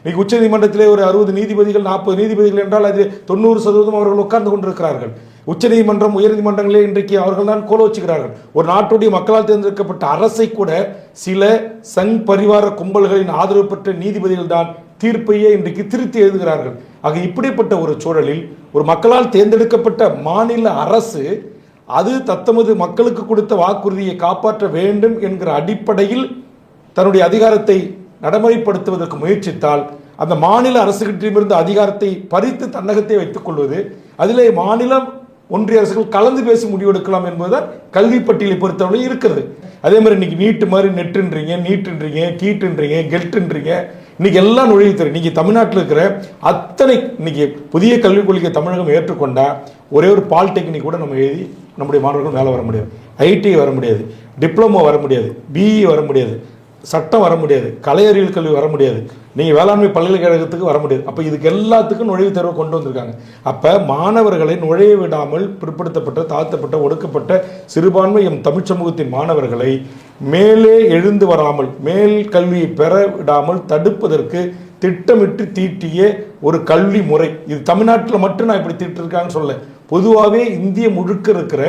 இன்னைக்கு உச்சநீதிமன்றத்திலே ஒரு அறுபது நீதிபதிகள் நாற்பது நீதிபதிகள் என்றால் அது தொண்ணூறு சதவீதம் அவர்கள் உட்கார்ந்து கொண்டிருக்கிறார்கள். உச்சநீதிமன்றம் உயர்நீதிமன்றங்களே இன்றைக்கு அவர்கள் தான் கோல வச்சுக்கிறார்கள். ஒரு நாட்டுடைய மக்களால் தேர்ந்தெடுக்கப்பட்ட அரசை கூட சில சங் பரிவார கும்பல்களின் ஆதரவு பெற்ற நீதிபதிகள் தான் தீர்ப்பையே இன்றைக்கு திருத்தி எழுதுகிறார்கள். ஆக இப்படிப்பட்ட ஒரு சூழலில் ஒரு மக்களால் தேர்ந்தெடுக்கப்பட்ட மாநில அரசு அது தத்தமது மக்களுக்கு கொடுத்த வாக்குறுதியை காப்பாற்ற வேண்டும் என்கிற அடிப்படையில் தன்னுடைய அதிகாரத்தை நடைமுறைப்படுத்துவதற்கு முயற்சித்தால் அந்த மாநில அரசுகிட்டிருந்த அதிகாரத்தை பறித்து தன்னகத்தை வைத்துக் கொள்வது அதிலே மாநிலம் ஒன்றிய அரசுகள் கலந்து பேசி முடிவெடுக்கலாம் என்பதுதான் கல்வி பட்டியலை பொறுத்தவரை இருக்கிறது. அதே மாதிரி இன்னைக்கு நீட்டு மாதிரி நெட்டுன்றீங்க நீட்டுன்றீங்க கீட்டுன்றீங்க கெல்ட்டுன்றீங்க இன்னைக்கு எல்லாம் நுழைவுத்துறை இன்னைக்கு தமிழ்நாட்டில் இருக்கிற அத்தனை இன்னைக்கு புதிய கல்விக் கொள்கையை தமிழகம் ஏற்றுக்கொண்டா ஒரே ஒரு பாலிடெக்னிக் கூட நம்ம எழுதி நம்முடைய மாணவர்கள் மேலே வர முடியாது. ஐடி வர முடியாது. டிப்ளமோ வர முடியாது. பிஇ வர முடியாது. சட்டம் வர முடியாது. கலை அறிவியல் கல்வி வர முடியாது. நீங்கள் வேளாண்மை பல்கலைக்கழகத்துக்கு வர முடியாது. அப்போ இதுக்கு எல்லாத்துக்கும் நுழைவுத் தேர்வு கொண்டு வந்திருக்காங்க. அப்போ மாணவர்களை நுழைய விடாமல் பிற்படுத்தப்பட்ட தாழ்த்தப்பட்ட ஒடுக்கப்பட்ட சிறுபான்மை எம் தமிழ் சமூகத்தின் மாணவர்களை மேலே எழுந்து வராமல் மேல் கல்வியை பெற விடாமல் தடுப்பதற்கு திட்டமிட்டு தீட்டிய ஒரு கல்வி முறை. இது தமிழ்நாட்டில் மட்டும் நான் இப்படி தீட்டிருக்காங்கன்னு சொல்ல பொதுவாகவே இந்திய முழுக்க இருக்கிற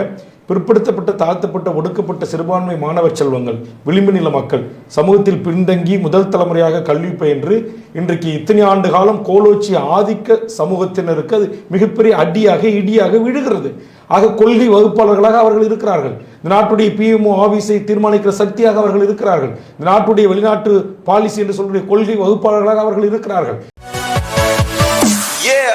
பிற்படுத்தப்பட்ட தாழ்த்தப்பட்ட ஒடுக்கப்பட்ட சிறுபான்மை மாணவர் செல்வங்கள் விளிம்பு நில மக்கள் சமூகத்தில் பின்தங்கி முதல் தலைமுறையாக கல்வி பயின்று இன்றைக்கு இத்தனை ஆண்டு காலம் கோலோச்சி ஆதிக்க சமூகத்தினருக்கு அது மிகப்பெரிய அடியாக இடியாக விழுகிறது. ஆக கொள்கை வகுப்பாளர்களாக அவர்கள் இருக்கிறார்கள். இந்த நாட்டுடைய பிஎம்ஓ ஆபீஸை தீர்மானிக்கிற சக்தியாக அவர்கள் இருக்கிறார்கள். இந்த நாட்டுடைய வெளிநாட்டு பாலிசி என்று சொல்லக்கூடிய கொள்கை வகுப்பாளர்களாக அவர்கள் இருக்கிறார்கள்.